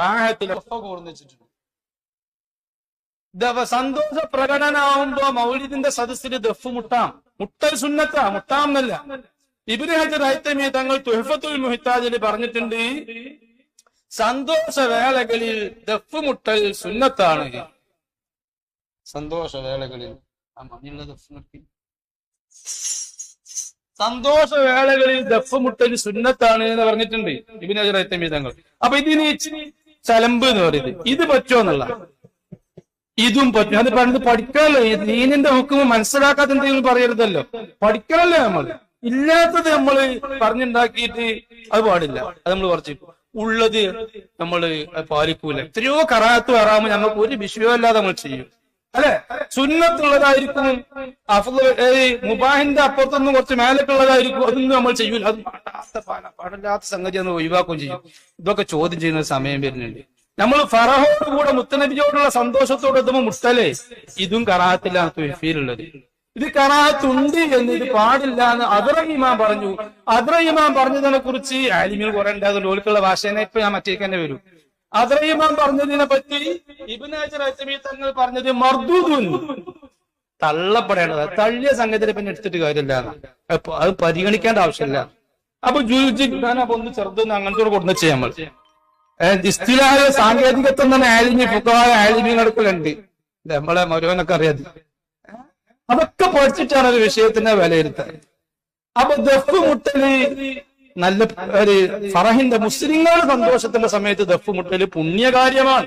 റാഹത്തിൽ വെച്ചിട്ടുണ്ട്. ദവ സന്തോഷ പ്രകടനാവുമ്പോ മൗലിദിന്റെ സദസ്സിൽ ദഫ് മുട്ടാം. മുട്ടൽ സുന്നത്താ മുട്ടാം എന്നല്ല. ഇബിന് ഹജർ ഹൈത്തമി തങ്ങൾ തുഹഫത്തുൽ മുഹിത്താജിൽ പറഞ്ഞിട്ടുണ്ട് സന്തോഷവേളകളിൽ ദഫ് മുട്ടൽ സുന്നത്താണ്. സന്തോഷവേളകളിൽ ആ മണിയുള്ള ദഫ് നിർത്തി സന്തോഷവേളകളിൽ ദഫ് മുട്ടൽ സുന്നത്താണ് എന്ന് പറഞ്ഞിട്ടുണ്ട് ഇബിൻ ഹജർ ഹൈത്തമി തങ്ങൾ. അപ്പൊ ഇതിന് ചലമ്പ് എന്ന് പറയുന്നത് ഇത് പറ്റുമോ എന്നുള്ള? ഇതും പറ്റും. അത് പറഞ്ഞത് പഠിക്കാനല്ലോ? ഈ ദീനിന്റെ ഹുക്കുമ് മനസ്സിലാക്കാത്ത എന്തെങ്കിലും പറയരുതല്ലോ. പഠിക്കണല്ലോ നമ്മൾ ഇല്ലാത്തത് നമ്മൾ പറഞ്ഞുണ്ടാക്കിയിട്ട് അത് പാടില്ല. അത് നമ്മൾ കുറച്ച് ഉള്ളത് നമ്മൾ പാലിക്കൂല. എത്രയോ കറാത്ത് വരാമോ നമുക്ക് ഒരു വിഷയമല്ലാതെ നമ്മൾ ചെയ്യും. അല്ലെ? സുന്നത്തുള്ളതായിരിക്കും. മുബാഹിന്റെ അപ്പുറത്തൊന്നും കുറച്ച് മേലക്കുള്ളതായിരിക്കും. അതൊന്നും നമ്മൾ ചെയ്യൂല. അത് പാടില്ലാത്ത സംഗതി അത് ഒഴിവാക്കുകയും ചെയ്യും. ഇതൊക്കെ ചോദ്യം ചെയ്യുന്ന സമയം വരുന്നുണ്ട്. നമ്മൾ ഫറഹോട് കൂടെ മുത്തനബിയോടുള്ള സന്തോഷത്തോടെ എത്തുമ്പോൾ മുട്ടലേ ഇതും കറാഹത്തിലാണ് തുഫീലുള്ളത് ഇത് കറാഹത്തുണ്ട് എന്ന് ഇത് പാടില്ല എന്ന് അദ്രഹിമാൻ പറഞ്ഞു. അദ്രഹിമാൻ പറഞ്ഞതിനെ കുറിച്ച് ആലിമിൽ കുറെ ഉണ്ടാകും ലോലിക്കുള്ള ഭാഷേനെ ഇപ്പൊ ഞാൻ മറ്റേക്ക് തന്നെ വരും. ഇമാം പറഞ്ഞതിനെ പറ്റി ഇബിനാജർ റസമി തങ്ങൾ പറഞ്ഞത് മർദൂദുൻ. തള്ളപ്പെടേണ്ടത്. തള്ളിയ സംഗതിനെ പിന്നെ എടുത്തിട്ട് കാര്യമില്ല. അത് പരിഗണിക്കേണ്ട ആവശ്യമില്ല. അപ്പൊ ജൂജി അപ്പൊ ഒന്ന് ചെറുതെന്ന് അങ്ങനത്തെ കൊടുന്ന് ചെയ്യാം നമ്മൾ. ഇസ്തിലായ സാങ്കേതികത്വം തന്നെ ആലിമി പുതുവായ നടക്കലുണ്ട്. നമ്മളെ മരുവനൊക്കെ അറിയാതെ അതൊക്കെ പഠിച്ചിട്ടാണ് ഒരു വിഷയത്തിനെ വിലയിരുത്താൻ. അപ്പൊ ദഫ് മുട്ടൽ നല്ല ഒരു ഫറഹിന്റെ മുസ്ലിങ്ങളുടെ സന്തോഷത്തിന്റെ സമയത്ത് ദഫ് മുട്ടൽ പുണ്യകാര്യമാണ്.